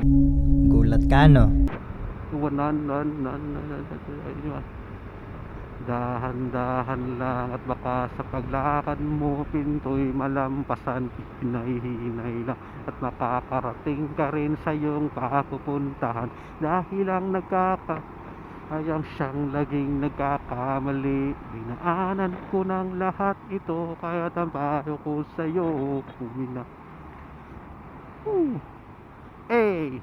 Gulat ka, no? Wanan, nan, nan, nan, ayun yun. Dahan-dahan lang at baka sa paglakad mo pinto'y malampasan Hinahinay lang at makakarating ka rin sa iyong papupuntahan Dahil lang nagkaka Ayang siyang laging nagkakamali Dinaanan ko ng lahat ito Kaya tampayo ko sa'yo Kumina Woo! Hey!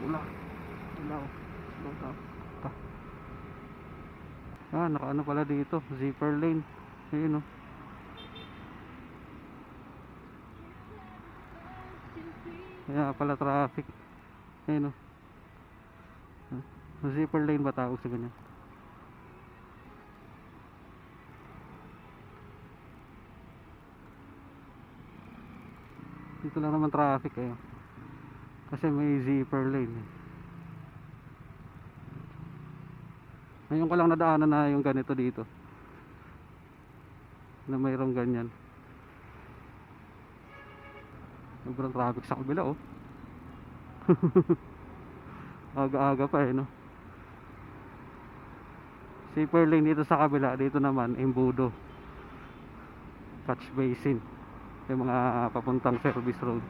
Wala. Wala. Wala. Pa. Ah, nakaano pala dito. Zipper lane. Ayun oh. Kaya pala traffic. Ayun oh. Ah, Zipper lane ba tawag sa ganyan? Dito lang naman traffic eh. Kasi may zipper lane. eh. Ngayon ko lang nadaanan na yung ganito dito. Na mayroong ganyan. Sobrang traffic sa kabila oh. Aga-aga pa eh no. Zipper lane dito sa kabila, dito naman imbudo. Catch basin. Yung mga papuntang service road.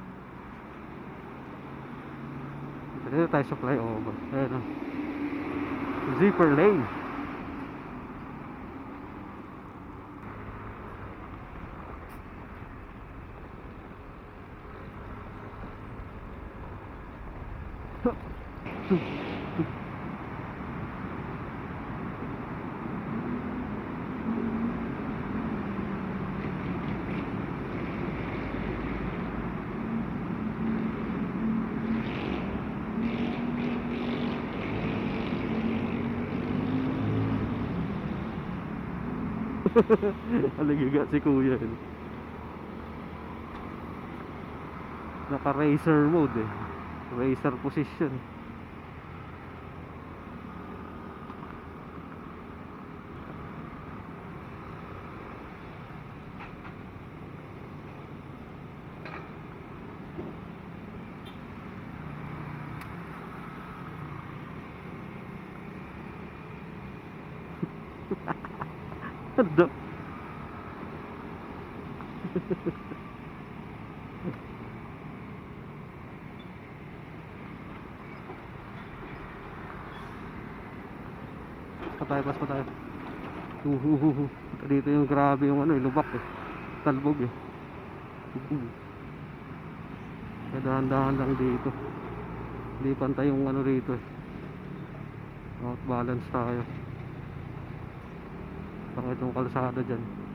Dito tayo sa flyover. Ayan o. Zipper lane. Aligiga si kuya yun. Naka racer mode eh. Racer position. Ano? Pa tayo, pas pa tayo. Uhuhuhu. Dito yung grabe yung ano, lubak eh. Talbog eh. Uhu. Kaya dahan-dahan lang dito. Hindi pantay yung ano rito eh. Out balance tayo. Pang itong kalsada dyan.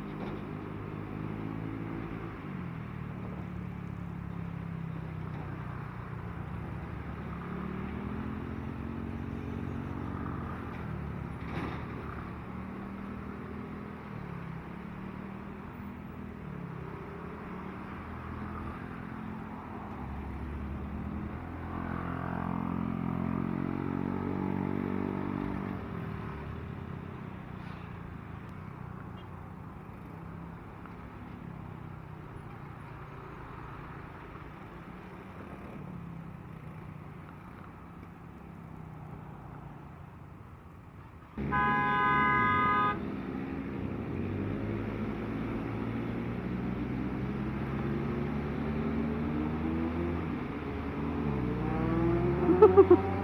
Ha ha ha.